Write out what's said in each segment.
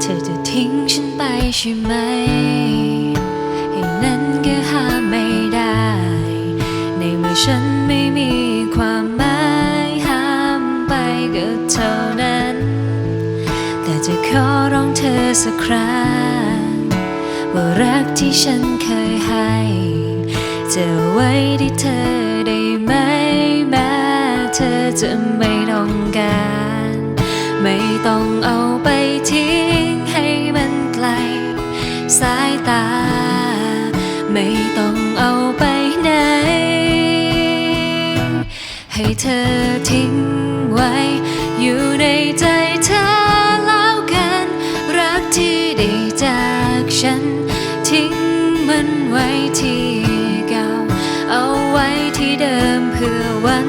เธอจะทิ้งฉันไปใช่ไหมอย่างนั้นก็ห้ามไม่ได้ ในเมื่อฉันไม่มี จะขอร้องเธอสักครั้ง ว่ารักที่ฉันเคยให้ จะไว้ที่เธอได้ไหมแม้เธอจะไม่ต้องการ ไม่ต้องเอาไปทิ้งให้มันไกล สายตา ไม่ต้องเอาไปไหน ให้เธอทิ้งไว้อยู่ในใจเธอ ฉัน ทิ้งมันไว้ที่เก่า เอาไว้ที่เดิมเพื่อวัน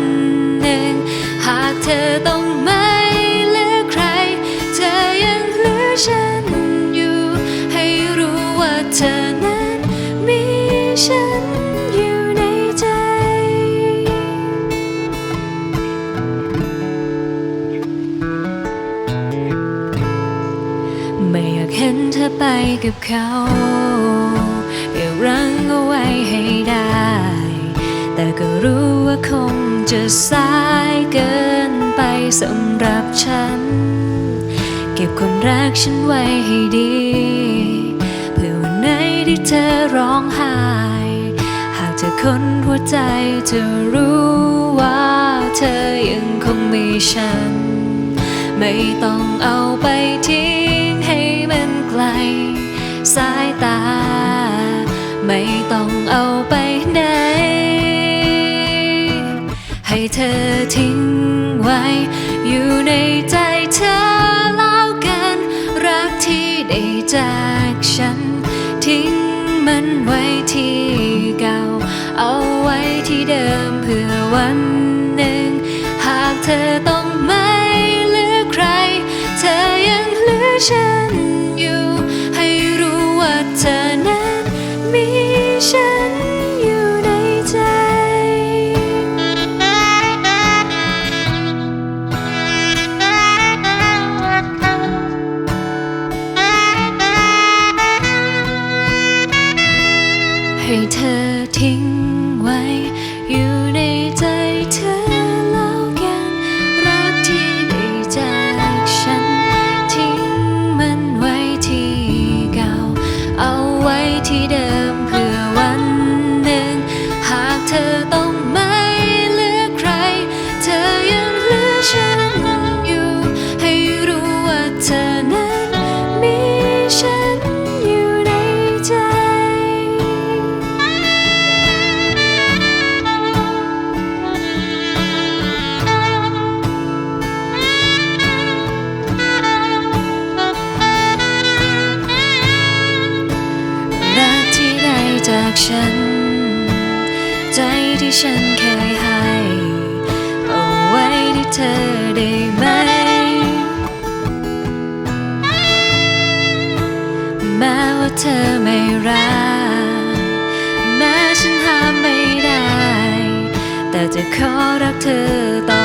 หนึ่ง หากเธอต้อง ห็นเธอไปกับเขาอยารั้งเอาไว้ให้ได้ แต่ก็รู้ว่าคงจะสายเกินไปสำหรับฉัน เก็บความรักฉันไว้ให้ดี เพื่อวันไหนที่เธอร้องไห้ หากเธอค้นหัวใจจะรู้ว่าเธอยังคงมีฉัน ไม่ต้องเอาไปทิ้งให้ สายตา ไม่ต้องเอาไปไหน ให้เธอทิ้งไว้ อยู่ในใจเธอแล้วกัน รักที่ได้จากฉัน ทิ้งมันไว้ที่เก่า เอาไว้ที่เดิมเพื่อวันหนึ่ง หากเธอต้องไม่เหลือใคร เธอยังเหลือฉัน อทิ้งไว้ อยู่ในใจเธอแล้วกันรักที่ได้จากฉัน ทิ้งมันไว้ที่เก่า เอาไว้ที่เดิมเพื่อวันหนึ่ง หากเธอต้อง ฉัน ใจที่ฉันเคยให้ เอาไว้ที่เธอได้ไหม แม้ว่าเธอไม่รัก แม้ฉันห้ามไม่ได้ แต่จะขอรักเธอต่อ